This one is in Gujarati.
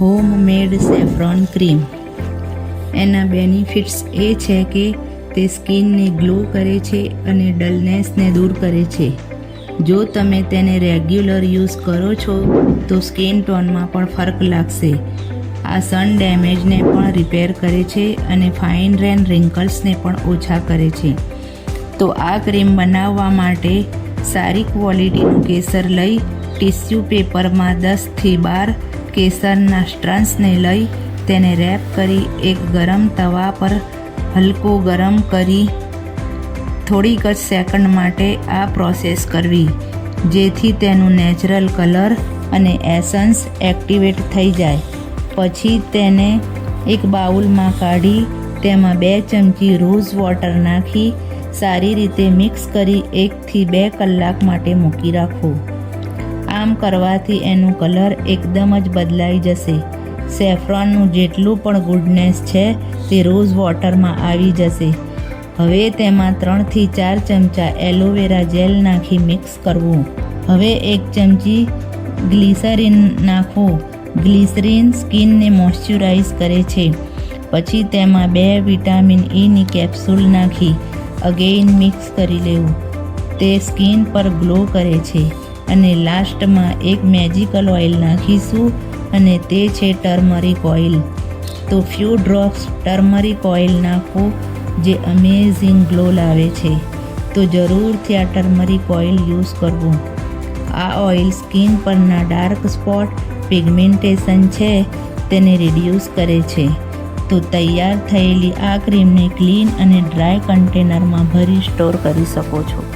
હોમ મેડ સેફ્રોન ક્રીમ એના બેનિફિટ્સ એ છે કે તે સ્કિનને ગ્લો કરે છે અને ડલનેસને દૂર કરે છે. જો તમે તેને રેગ્યુલર યુઝ કરો છો, તો સ્કિન ટોનમાં પણ ફરક લાગશે. આ સન ડેમેજને પણ રિપેર કરે છે અને ફાઇન રેન રિંકલ્સને પણ ઓછા કરે છે. તો આ ક્રીમ બનાવવા માટે સારી ક્વોલિટીનું કેસર લઈ ટિશ્યુ પેપરમાં દસથી બાર કેસરના સ્ટ્રન્સને લઈ તેને રેપ કરી એક ગરમ તવા પર હલકો ગરમ કરી થોડીક જ સેકન્ડ માટે આ પ્રોસેસ કરવી, જેથી તેનું નેચરલ કલર અને એસન્સ એક્ટિવેટ થઈ જાય. પછી તેને એક બાઉલમાં કાઢી, તેમાં બે ચમચી રોઝ વોટર નાખી, સારી રીતે મિક્સ કરી એકથી બે કલાક માટે મૂકી રાખવું આમ કરવાથી એનું કલર એકદમ જ બદલાઈ જશે. સેફ્રોનનું જેટલું પણ ગુડનેસ છે, તે રોઝ વોટરમાં આવી જશે. હવે તેમાં ત્રણથી ચાર ચમચા એલોવેરા જેલ નાખી મિક્સ કરવું. હવે એક ચમચી ગ્લિસરીન નાખવું. ગ્લિસરીન સ્કિનને મોઇશ્ચરાઇઝ કરે છે. પછી તેમાં બે વિટામિન ઈની કેપ્સ્યુલ નાખી, અગેઇન મિક્સ કરી લેવું. તે સ્કિન પર ગ્લો કરે છે. અને લાસ્ટમાં એક મેજિકલ ઓઇલ નાખીશું અને તે છે ટર્મરિક ઓઇલ તો ફ્યુ ડ્રોપ્સ ટર્મરિક ઓઇલ નાખો, જે અમેઝિંગ ગ્લો લાવે છે. તો જરૂરથી આ ટર્મરિક ઓઇલ યુઝ કરવું. આ ઓઇલ સ્કિન પરના ડાર્ક સ્પોટ પિગમેન્ટેશન છે, તેને રિડ્યુસ કરે છે. તો તૈયાર થયેલી આ ક્રીમને ક્લીન અને ડ્રાય કન્ટેનરમાં ભરી સ્ટોર કરી શકો છો.